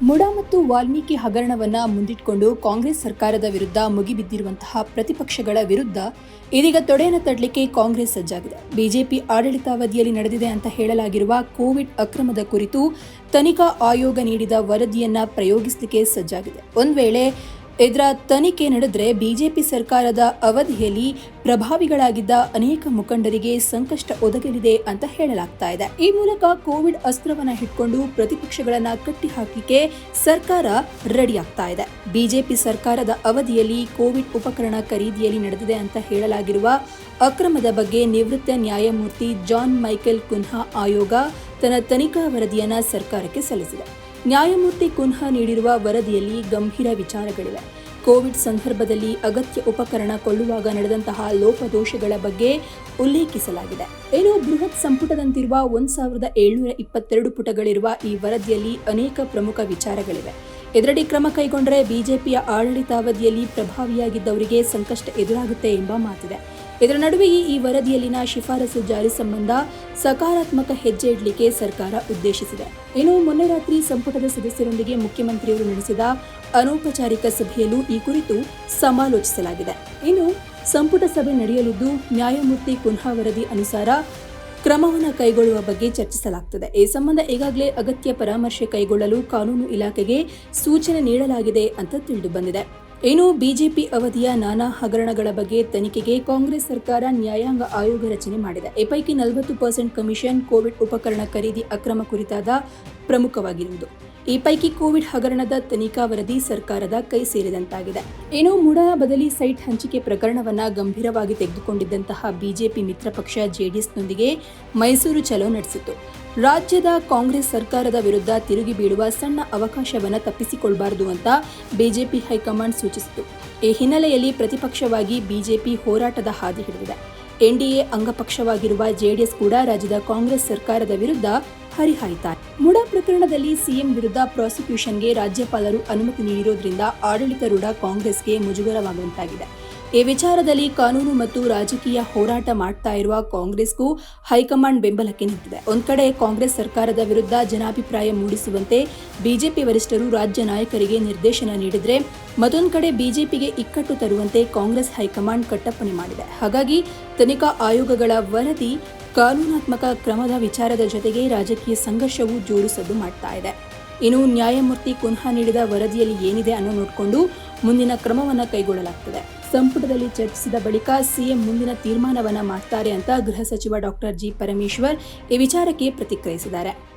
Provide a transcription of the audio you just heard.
ಮುಡಾ ಮತ್ತು ವಾಲ್ಮೀಕಿ ಹಗರಣವನ್ನ ಮುಂದಿಟ್ಕೊಂಡು ಕಾಂಗ್ರೆಸ್ ಸರ್ಕಾರದ ವಿರುದ್ಧ ಮುಗಿಬಿದ್ದಿರುವಂತಹ ಪ್ರತಿಪಕ್ಷಗಳ ವಿರುದ್ಧ ಇದೀಗ ತೊಡೆಯನ್ನು ತಡಲಿಕ್ಕೆ ಕಾಂಗ್ರೆಸ್ ಸಜ್ಜಾಗಿದೆ. ಬಿಜೆಪಿ ಆಡಳಿತಾವಧಿಯಲ್ಲಿ ನಡೆದಿದೆ ಅಂತ ಹೇಳಲಾಗಿರುವ ಕೋವಿಡ್ ಅಕ್ರಮದ ಕುರಿತು ತನಿಖಾ ಆಯೋಗ ನೀಡಿದ ವರದಿಯನ್ನ ಪ್ರಯೋಗಿಸಲಿಕ್ಕೆ ಸಜ್ಜಾಗಿದೆ. ಒಂದು ವೇಳೆ ಇದರ ತನಿಖೆ ನಡೆದರೆ ಬಿಜೆಪಿ ಸರ್ಕಾರದ ಅವಧಿಯಲ್ಲಿ ಪ್ರಭಾವಿಗಳಾಗಿದ್ದ ಅನೇಕ ಮುಖಂಡರಿಗೆ ಸಂಕಷ್ಟ ಒದಗಲಿದೆ ಅಂತ ಹೇಳಲಾಗ್ತಾ ಇದೆ. ಈ ಮೂಲಕ ಕೋವಿಡ್ ಅಸ್ತ್ರವನ್ನ ಹಿಡ್ಕೊಂಡು ಪ್ರತಿಪಕ್ಷಗಳನ್ನ ಕಟ್ಟಿಹಾಕಿಕೆ ಸರ್ಕಾರ ರೆಡಿ ಆಗ್ತಾ ಇದೆ. ಬಿಜೆಪಿ ಸರ್ಕಾರದ ಅವಧಿಯಲ್ಲಿ ಕೋವಿಡ್ ಉಪಕರಣ ಖರೀದಿಯಲ್ಲಿ ನಡೆದಿದೆ ಅಂತ ಹೇಳಲಾಗಿರುವ ಅಕ್ರಮದ ಬಗ್ಗೆ ನಿವೃತ್ತ ನ್ಯಾಯಮೂರ್ತಿ ಜಾನ್ ಮೈಕೆಲ್ ಕುನ್ಹಾ ಆಯೋಗ ತನ್ನ ತನಿಖಾ ವರದಿಯನ್ನ ಸರ್ಕಾರಕ್ಕೆ ಸಲ್ಲಿಸಿದೆ. ನ್ಯಾಯಮೂರ್ತಿ ಕುನ್ಹಾ ನೀಡಿರುವ ವರದಿಯಲ್ಲಿ ಗಂಭೀರ ವಿಚಾರಗಳಿವೆ. ಕೋವಿಡ್ ಸಂದರ್ಭದಲ್ಲಿ ಅಗತ್ಯ ಉಪಕರಣ ಕೊಳ್ಳುವಾಗ ನಡೆದಂತಹ ಲೋಪದೋಷಗಳ ಬಗ್ಗೆ ಉಲ್ಲೇಖಿಸಲಾಗಿದೆ. ಏನು ಬೃಹತ್ ಸಂಪುಟದಂತಿರುವ ಒಂದ್ ಸಾವಿರದ ಏಳ್ನೂರ ಇಪ್ಪತ್ತೆರಡು ಪುಟಗಳಿರುವ ಈ ವರದಿಯಲ್ಲಿ ಅನೇಕ ಪ್ರಮುಖ ವಿಚಾರಗಳಿವೆ. ಇದರಡಿ ಕ್ರಮ ಕೈಗೊಂಡರೆ ಬಿಜೆಪಿಯ ಆಡಳಿತಾವಧಿಯಲ್ಲಿ ಪ್ರಭಾವಿಯಾಗಿದ್ದವರಿಗೆ ಸಂಕಷ್ಟ ಎದುರಾಗುತ್ತೆ ಎಂಬ ಮಾತಿದೆ. ಇದರ ನಡುವೆಯೇ ಈ ವರದಿಯಲ್ಲಿನ ಶಿಫಾರಸು ಜಾರಿ ಸಂಬಂಧ ಸಕಾರಾತ್ಮಕ ಹೆಜ್ಜೆ ಇಡಲಿಕ್ಕೆ ಸರ್ಕಾರ ಉದ್ದೇಶಿಸಿದೆ. ಇನ್ನು ಮೊನ್ನೆ ರಾತ್ರಿ ಸಂಪುಟದ ಸದಸ್ಯರೊಂದಿಗೆ ಮುಖ್ಯಮಂತ್ರಿಯವರು ನಡೆಸಿದ ಅನೌಪಚಾರಿಕ ಸಭೆಯಲ್ಲೂ ಈ ಕುರಿತು ಸಮಾಲೋಚಿಸಲಾಗಿದೆ. ಇನ್ನು ಸಂಪುಟ ಸಭೆ ನಡೆಯಲಿದ್ದು ನ್ಯಾಯಮೂರ್ತಿ ಕುನ್ಹಾ ವರದಿ ಅನುಸಾರ ಕ್ರಮವನ್ನು ಕೈಗೊಳ್ಳುವ ಬಗ್ಗೆ ಚರ್ಚಿಸಲಾಗುತ್ತದೆ ಈ ಸಂಬಂಧ ಈಗಾಗಲೇ ಅಗತ್ಯ ಪರಾಮರ್ಶೆ ಕೈಗೊಳ್ಳಲು ಕಾನೂನು ಇಲಾಖೆಗೆ ಸೂಚನೆ ನೀಡಲಾಗಿದೆ ಅಂತ ತಿಳಿದು ಬಂದಿದೆ. ಇನ್ನು ಬಿಜೆಪಿ ಅವಧಿಯ ನಾನಾ ಹಗರಣಗಳ ಬಗ್ಗೆ ತನಿಖೆಗೆ ಕಾಂಗ್ರೆಸ್ ಸರ್ಕಾರ ನ್ಯಾಯಾಂಗ ಆಯೋಗ ರಚನೆ ಮಾಡಿದೆ. ಈ ಪೈಕಿ ನಲವತ್ತು ಪರ್ಸೆಂಟ್ ಕಮಿಷನ್ ಕೋವಿಡ್ ಉಪಕರಣ ಖರೀದಿ ಅಕ್ರಮ ಕುರಿತಾದ ಪ್ರಮುಖವಾಗಿರುವುದು. ಈ ಪೈಕಿ ಕೋವಿಡ್ ಹಗರಣದ ತನಿಖಾ ವರದಿ ಸರ್ಕಾರದ ಕೈ ಸೇರಿದಂತಾಗಿದೆ. ಏನೋ ಮೂಡ ಬದಲಿ ಸೈಟ್ ಹಂಚಿಕೆ ಪ್ರಕರಣವನ್ನ ಗಂಭೀರವಾಗಿ ತೆಗೆದುಕೊಂಡಿದ್ದಂತಹ ಬಿಜೆಪಿ ಮಿತ್ರ ಪಕ್ಷ ಜೆಡಿಎಸ್ನೊಂದಿಗೆ ಮೈಸೂರು ಚಲೋ ನಡೆಸಿತು ರಾಜ್ಯದ ಕಾಂಗ್ರೆಸ್ ಸರ್ಕಾರದ ವಿರುದ್ಧ ತಿರುಗಿ ಬೀಳುವ ಸಣ್ಣ ಅವಕಾಶವನ್ನು ತಪ್ಪಿಸಿಕೊಳ್ಬಾರದು ಅಂತ ಬಿಜೆಪಿ ಹೈಕಮಾಂಡ್ ಸೂಚಿಸಿತು ಈ ಹಿನ್ನೆಲೆಯಲ್ಲಿ ಪ್ರತಿಪಕ್ಷವಾಗಿ ಬಿಜೆಪಿ ಹೋರಾಟದ ಹಾದಿ ಹಿಡಿದಿದೆ. ಎನ್ಡಿಎ ಅಂಗಪಕ್ಷವಾಗಿರುವ ಜೆಡಿಎಸ್ ಕೂಡ ರಾಜ್ಯದ ಕಾಂಗ್ರೆಸ್ ಸರ್ಕಾರದ ವಿರುದ್ಧ ಹರಿಹಾಯ್ತಾರೆ. ಮುಡ ಪ್ರಕರಣದಲ್ಲಿ ಸಿಎಂ ವಿರುದ್ಧ ಪ್ರಾಸಿಕ್ಯೂಷನ್ಗೆ ರಾಜ್ಯಪಾಲರು ಅನುಮತಿ ನೀಡಿರೋದ್ರಿಂದ ಆಡಳಿತಾರೂಢ ಕಾಂಗ್ರೆಸ್ಗೆ ಮುಜುಗರವಾಗುವಂತಾಗಿದೆ. ಈ ವಿಚಾರದಲ್ಲಿ ಕಾನೂನು ಮತ್ತು ರಾಜಕೀಯ ಹೋರಾಟ ಮಾಡ್ತಾ ಇರುವ ಕಾಂಗ್ರೆಸ್ಗೂ ಹೈಕಮಾಂಡ್ ಬೆಂಬಲಕ್ಕೆ ನಿಂತಿದೆ. ಒಂದ್ ಕಡೆ ಕಾಂಗ್ರೆಸ್ ಸರ್ಕಾರದ ವಿರುದ್ಧ ಜನಾಭಿಪ್ರಾಯ ಮೂಡಿಸುವಂತೆ ಬಿಜೆಪಿ ವರಿಷ್ಠರು ರಾಜ್ಯ ನಾಯಕರಿಗೆ ನಿರ್ದೇಶನ ನೀಡಿದ್ರೆ ಮತ್ತೊಂದು ಕಡೆ ಬಿಜೆಪಿಗೆ ಇಕ್ಕಟ್ಟು ತರುವಂತೆ ಕಾಂಗ್ರೆಸ್ ಹೈಕಮಾಂಡ್ ಕಟ್ಟಪ್ಪಣೆ ಮಾಡಿದೆ. ಹಾಗಾಗಿ ತನಿಖಾ ಆಯೋಗಗಳ ವರದಿ ಕಾನೂನಾತ್ಮಕ ಕ್ರಮದ ವಿಚಾರದ ಜೊತೆಗೆ ರಾಜಕೀಯ ಸಂಘರ್ಷವೂ ಜೋರು ಸದ್ದು ಮಾಡ್ತಾ ಇದೆ. ಇನ್ನು ನ್ಯಾಯಮೂರ್ತಿ ಕುನ್ಹಾ ನೀಡಿದ ವರದಿಯಲ್ಲಿ ಏನಿದೆ ಅನ್ನೋ ನೋಡಿಕೊಂಡು ಮುಂದಿನ ಕ್ರಮವನ್ನು ಕೈಗೊಳ್ಳಲಾಗುತ್ತದೆ ಸಂಪುಟದಲ್ಲಿ ಚರ್ಚಿಸಿದ ಬಳಿಕ ಸಿಎಂ ಮುಂದಿನ ತೀರ್ಮಾನವನ್ನ ಮಾಡ್ತಾರೆ ಅಂತ ಗೃಹ ಸಚಿವ ಡಾಕ್ಟರ್ ಜಿ ಪರಮೇಶ್ವರ್ ಈ ವಿಚಾರಕ್ಕೆ ಪ್ರತಿಕ್ರಿಯಿಸಿದ್ದಾರೆ.